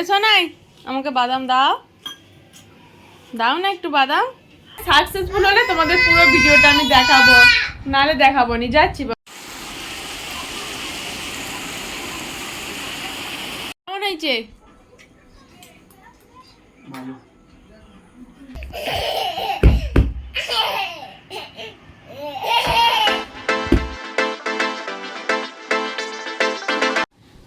এসো নাই আমাকে বাদাম দাও। দাও না একটু বাদাম। সাকসেসফুল হলে তোমাদের পুরো ভিডিওটা আমি দেখাবো। নাহলে দেখাবো নি যাচ্ছি কেমন হয়েছে?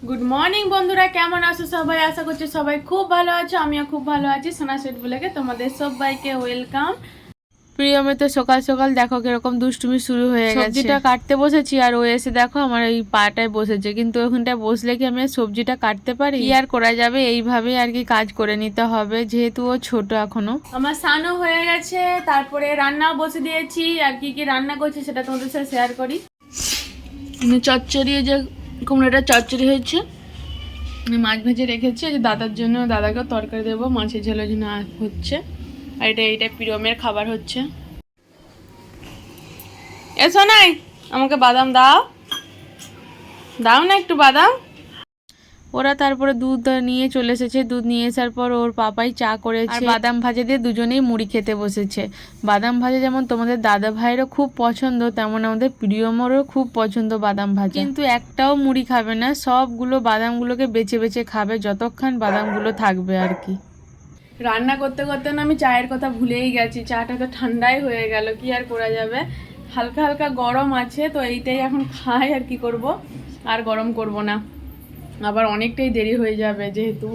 গুড মর্নিং বন্ধুরা। কেমন আছো সবাই? আশা করছি সবাই খুব ভালো আছো। আমিও খুব ভালো আছি। সোনা সেট বলেকে তোমাদের সবাইকে ওয়েলকাম প্রিয়মে তো সকাল সকাল দেখো কীরকম দুষ্টুমি শুরু হয়ে গেছে। সবজিটা কাটতে বসেছি আর ও এসে দেখো আমার এই পাটায় বসেছে। কিন্তু ওখানটায় বসলে কি আমি সবজিটা কাটতে পারি? কি আর করা যাবে? এইভাবে আর কি কাজ করে নিতে হবে। যেহেতু ও ছোট এখনও। আমার স্নানও হয়ে গেছে। তারপরে রান্নাও বসে দিয়েছি। আর কি কি রান্না করছি সেটা তোমাদের সাথে শেয়ার করি। চচ্চড়ি যে কুমড়োটা চচ্চড়ি হয়েছে। মাছ ভেজে রেখেছি যে দাদার জন্য দাদাকে তরকারি দেবো, মাছের ঝোলের জন্য হচ্ছে। আর এটা এইটা প্রিয়মের খাবার হচ্ছে। এসো নাই আমাকে বাদাম দাও। দাও না একটু বাদাম। ওরা তারপরে দুধ নিয়ে চলে এসেছে। দুধ নিয়ে আসার পর ওর পাপাই চা করেছে। আর বাদাম ভাজা দিয়ে দুজনেই মুড়ি খেতে বসেছে। বাদাম ভাজা যেমন তোমাদের দাদা ভাইয়েরও খুব পছন্দ তেমন আমাদের প্রিয়মরও খুব পছন্দ বাদাম ভাজা। কিন্তু একটাও মুড়ি খাবে না সবগুলো বাদামগুলোকে বেছে বেছে খাবে যতক্ষণ বাদামগুলো থাকবে আর কি। রান্না করতে করতে না আমি চায়ের কথা ভুলেই গেছি চাটা তো ঠান্ডাই হয়ে গেল কি আর করা যাবে? হালকা হালকা গরম আছে তো এইটাই এখন খাই আর কি করব আর গরম করব না। আবার অনেকটাই দেরি হয়ে যাবে, যেহেতু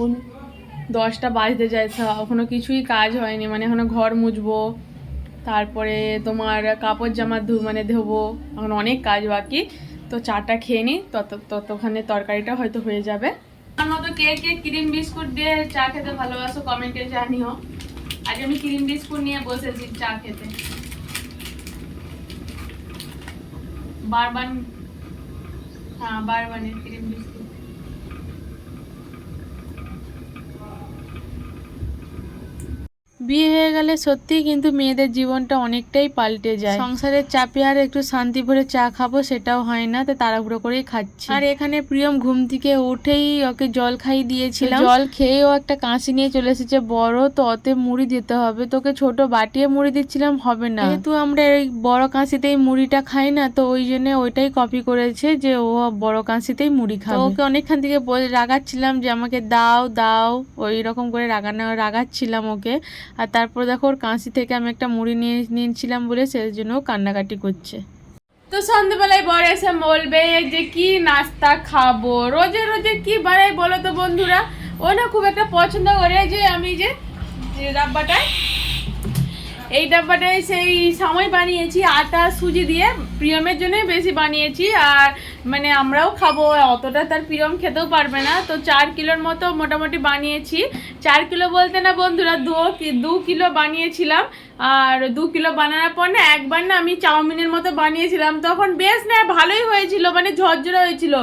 দশটা বাজতে যায় তা এখনও কিছুই কাজ হয়নি মানে এখনও ঘর মুছবো, তারপরে তোমার কাপড় জামা ধু মানে ধোবো, এখন অনেক কাজ বাকি, তো চাটা খেয়ে নিই তত ততক্ষণে তরকারিটা হয়তো হয়ে যাবে। আমার মতো কে কে ক্রিম বিস্কুট দিয়ে চা খেতে ভালোবাসো কমেন্টে জানিও। আজ আমি ক্রিম বিস্কুট নিয়ে বসেছি চা খেতে। বারবান হ্যাঁ বারবানের ক্রিম বিস্কুট। বিয়ে হয়ে গেলে সত্যি কিন্তু মেয়েদের জীবনটা অনেকটাই পাল্টে যায়। সংসারের চাপে আর একটু শান্তি ভরে চা খাব সেটাও হয় না তো তাড়াহুড়ো করেই খাচ্ছি। আর এখানে প্রিয়ম ঘুম থেকে উঠেই ওকে জল খাই দিয়েছিলাম। জল খেয়েও একটা কাঁচি নিয়ে চলে এসেছে বড় তো অতে মুড়ি দিতে হবে। তোকে ছোট বাটিয়ে মুড়ি দিচ্ছিলাম হবে না। যেহেতু আমরা এই বড় কাঁচিতেই মুড়িটা খাই না তো ওই জন্য ওইটাই কপি করেছে যে ও বড় কাঁচিতেই মুড়ি খাবে। ওকে অনেকক্ষণ থেকে রাগাচ্ছিলাম যে আমাকে দাও দাও ওই রকম করে রাগানো রাগাচ্ছিলাম ওকে। আর তারপর দেখো ওর কাঁচি থেকে আমি একটা মুড়ি নিয়ে নিয়েছিলাম বলে সেই জন্য কান্নাকাটি করছে। তো সন্ধ্যেবেলায় বর এসে বলবে যে কি নাস্তা খাব? রোজে রোজে কি বানাই বলো তো বন্ধুরা? ও না খুব একটা পছন্দ করে যে আমি যে যে ডাব্বাটায় এই ডাব্বাটায় সেই সময় বানিয়েছি আটা সুজি দিয়ে। প্রিয়মের জন্যই বেশি বানিয়েছি আর মানে আমরাও খাব, অতটা তার প্রিয়ম খেতেও পারবে না। তো চার কিলোর মতো মোটামুটি বানিয়েছি। চার কিলো বলতে না বন্ধুরা, দু দু কিলো বানিয়েছিলাম। আর দু কিলো বানানোর পর না একবার না আমি চাউমিনের মতো বানিয়েছিলাম। তখন বেশ না ভালোই হয়েছিল মানে ঝরঝরে হয়েছিল।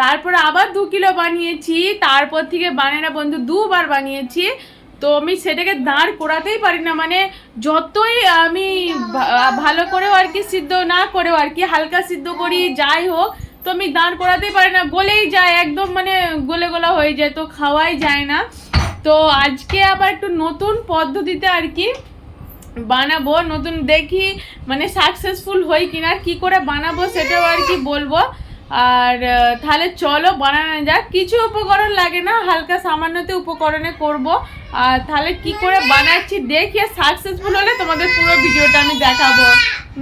তারপর আবার দু কিলো বানিয়েছি। তারপর থেকে বানায় না বন্ধু, দুবার বানিয়েছি। তো আমি সেটাকে দাঁড় করাতেই পারি না। মানে যতই আমি ভালো করেও আর কি সিদ্ধ না করেও আর কি হালকা সিদ্ধ করি, যাই হোক, তো আমি দাঁড় করাতেই পারি না। গলেই যায়, একদম মানে গলে গোলা হয়ে যায়, তো খাওয়াই যায় না। তো আজকে আবার একটু নতুন পদ্ধতিতে আর কি বানাবো, নতুন দেখি মানে সাকসেসফুল হই কিনা, কি করে বানাবো সেটাও আর কি বলব। আর তাহলে চলো বানানো যাক। কিছু উপকরণ লাগে না, হালকা সামান্যতে উপকরণে করব। আর তাহলে কি করে বানাচ্ছি দেখিয়ে সাকসেসফুল হলে তোমাদের পুরো ভিডিওটা আমি দেখাবো।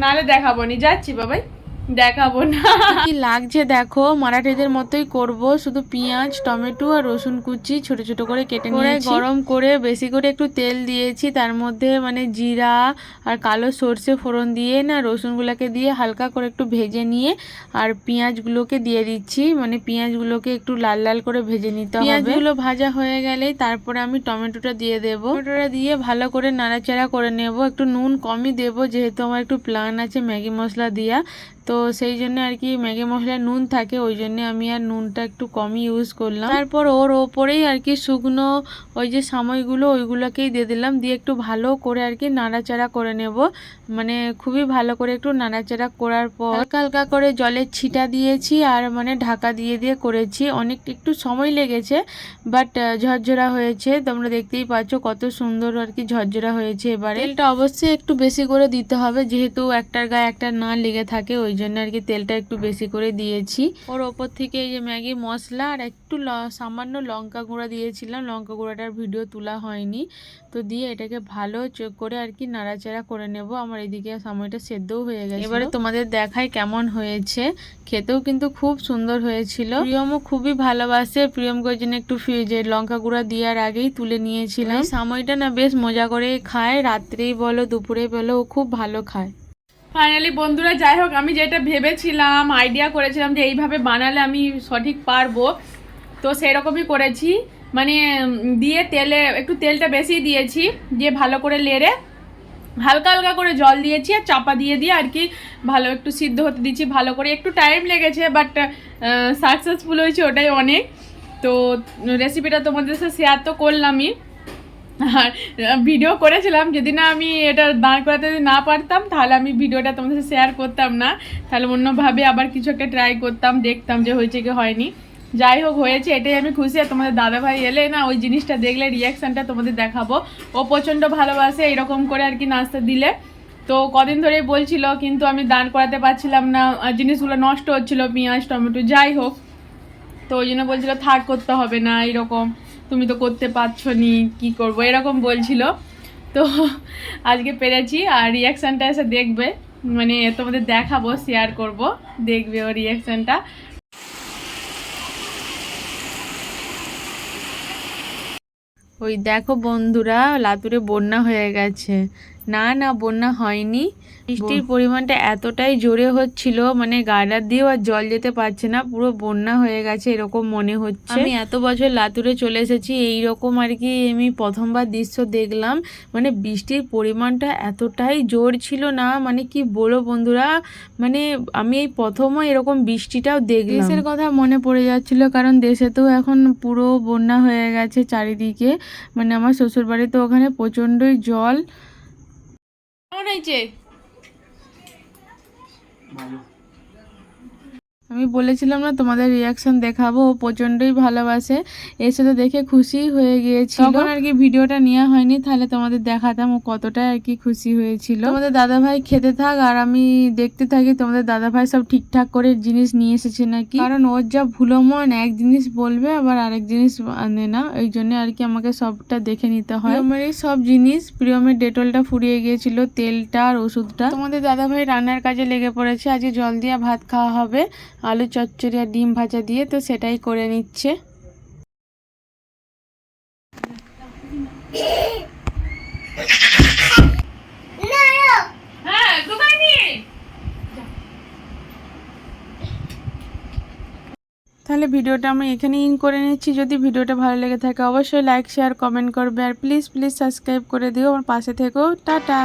নাহলে দেখাবো নি। যাচ্ছি, বাবাই। দেখাবো না। কি লাগছে দেখো? মারাঠিদের মতোই করব। শুধু পেঁয়াজ টমেটো আর রসুন কুচি ছোট ছোট করে কেটে নিয়ে গরম করে বেশি করে একটু তেল দিয়েছি। তার মধ্যে মানে জিরা আর কালো সর্ষে ফোড়ন দিয়ে না রসুনগুলোকে দিয়ে হালকা করে একটু ভেজে নিয়ে আর পেঁয়াজগুলোকে দিয়ে দিচ্ছি। মানে পেঁয়াজগুলোকে একটু লাল লাল করে ভেজে নিতে হবে। পেঁয়াজগুলো ভাজা হয়ে গেলেই তারপরে আমি টমেটোটা দিয়ে দেব। টমেটোটা দিয়ে ভালো করে নাড়াচাড়া করে নেব। একটু নুন কমই দেব যেহেতু আমার একটু প্ল্যান আছে ম্যাগি মশলা দিয়া। তো সেই জন্য আর কি ম্যাগি মশলায় নুন থাকে, ওই জন্য আমি আর নুনটা একটু কমই ইউজ করলাম। তারপর ওর ওপরেই আর কি শুকনো ওই যে সাময়গুলো, ওইগুলোকেই দিয়ে দিলাম। দিয়ে একটু ভালো করে আর কি নাড়াচাড়া করে নেব। মানে খুবই ভালো করে একটু নাড়াচাড়া করার পর হালকা হালকা করে জলের ছিটা দিয়েছি আর মানে ঢাকা দিয়ে দিয়ে করেছি। অনেক একটু সময় লেগেছে বাট ঝরঝরা হয়েছে। তোমরা দেখতেই পাচ্ছ কত সুন্দর আর কি ঝরঝরা হয়েছে এবারে। তেলটা অবশ্যই একটু বেশি করে দিতে হবে, যেহেতু একটার গায়ে একটা না লেগে থাকে, ওই জন্য আর কি তেলটা একটু বেশি করে দিয়েছি। ওর ওপর থেকে এই যে ম্যাগি মশলা আর একটু সামান্য লঙ্কা গুঁড়া দিয়েছিলাম। লঙ্কা গুঁড়াটার ভিডিও তোলা হয়নি। তো দিয়ে এটাকে ভালো চোখ করে আর কি নাড়াচাড়া করে নেব। আমার এদিকে সময়টা সেদ্ধও হয়ে গেছে এবারে তোমাদের দেখায় কেমন হয়েছে। খেতেও কিন্তু খুব সুন্দর হয়েছিল। প্রিয়মও খুবই ভালোবাসে। প্রিয়মকে ওই জন্য একটু যে লঙ্কা গুঁড়া দেওয়ার আগেই তুলে নিয়েছিলাম। সময়টা না বেশ মজা করে খায়। রাত্রেই বলো দুপুরে বলো ও খুব ভালো খায়। ফাইনালি বন্ধুরা, যাই হোক, আমি যেটা ভেবেছিলাম আইডিয়া করেছিলাম যে এইভাবে বানালে আমি সঠিক পারব, তো সেরকমই করেছি। মানে দিয়ে তেলে, একটু তেলটা বেশি দিয়েছি, দিয়ে ভালো করে লেড়ে, হালকা হালকা করে জল দিয়েছি আর চাপা দিয়ে দিয়ে আর কি ভালো একটু সিদ্ধ হতে দিচ্ছি ভালো করে। একটু টাইম লেগেছে বাট সাকসেসফুল হয়েছে ওটাই অনেক। তো রেসিপিটা তোমাদের সাথে শেয়ার তো করলামই। আর ভিডিও করেছিলাম, যদি না আমি এটা দাঁড় করাতে যদি না পারতাম, তাহলে আমি ভিডিওটা তোমাদের সাথে শেয়ার করতাম না। তাহলে অন্যভাবে আবার কিছু একটা ট্রাই করতাম, দেখতাম যে হয়েছে কি হয়নি। যাই হোক, হয়েছে, এটাই আমি খুশি। আর তোমাদের দাদাভাই এলে না, ওই জিনিসটা দেখলে রিয়াকশানটা তোমাদের দেখাবো। ও প্রচণ্ড ভালোবাসে, এরকম করে আর কি নাস্তা দিলে। তো কদিন ধরেই বলছিল, কিন্তু আমি দাঁড় করাতে পারছিলাম না জিনিসগুলো নষ্ট হচ্ছিল, পেঁয়াজ, টমেটো, যাই হোক। তো ওই জন্য বলছিল, থাক, করতে হবে না, এরকম। তুমি তো করতে পারছ নি কি করব? এরকম বলছিল। তো আজকে পেরেছি, আর রিয়াকশানটা এসে দেখবে। মানে তোমাদের দেখাবো শেয়ার করব। দেখবে ও রিয়াকশানটা ওই দেখো বন্ধুরা, লাতুরে বন্যা হয়ে গেছে। না না বন্যা হয়নি। বৃষ্টির পরিমাণটা এতটাই জোরে হচ্ছিল মানে গাডার দিয়েও আর জল যেতে পারছে না পুরো বন্যা হয়ে গেছে এরকম মনে হচ্ছে। আমি এত বছর লাতুরে চলে এসেছি এই রকম আর কি আমি প্রথমবার দৃশ্য দেখলাম। মানে বৃষ্টির পরিমাণটা এতটাই জোর ছিল না মানে কি বলো বন্ধুরা মানে আমি এই প্রথমও এরকম বৃষ্টিটাও দেখলাম। দেশের কথা মনে পড়ে যাচ্ছিল কারণ দেশে তো এখন পুরো বন্যা হয়ে গেছে চারিদিকে। মানে আমার শ্বশুর বাড়িতে ওখানে প্রচণ্ডই জল কেমন হয়েছে? আমি বলেছিলাম না তোমাদের রিয়াকশন দেখাবো ও প্রচণ্ডই ভালোবাসে। এসে তো দেখে খুশি হয়ে গিয়েছিল। তখন আর কি ভিডিওটা নেওয়া হয়নি তাহলে তোমাদের দেখাতাম ও কতটা আর কি খুশি হয়েছিল। তোমাদের দাদা ভাই খেতে থাক আর আমি দেখতে থাকি তোমাদের দাদা ভাই সব ঠিকঠাক করে জিনিস নিয়ে এসেছে নাকি। কারণ ওর যা ভুলো মন এক জিনিস বলবে আবার আরেক জিনিস আনে না। ওই জন্য আর কি আমাকে সবটা দেখে নিতে হয়। আমার এই সব জিনিস প্রিয়মের ডেটলটা ফুরিয়ে গিয়েছিল তেলটা আর ওষুধটা। তোমাদের দাদা ভাই রান্নার কাজে লেগে পড়েছে আজকে জল দিয়ে ভাত খাওয়া হবে। আলু চচ্চড়ি আর ডিম ভাজা দিয়ে তো সেটাই করে নিচ্ছে। হ্যাঁ তাহলে ভিডিওটা আমি এখানে ইন করে নিচ্ছি। যদি ভিডিওটা ভালো লেগে থাকে অবশ্যই লাইক শেয়ার কমেন্ট করবে। আর প্লিজ প্লিজ সাবস্ক্রাইব করে দিও। আমার পাশে থেকো। টাটা!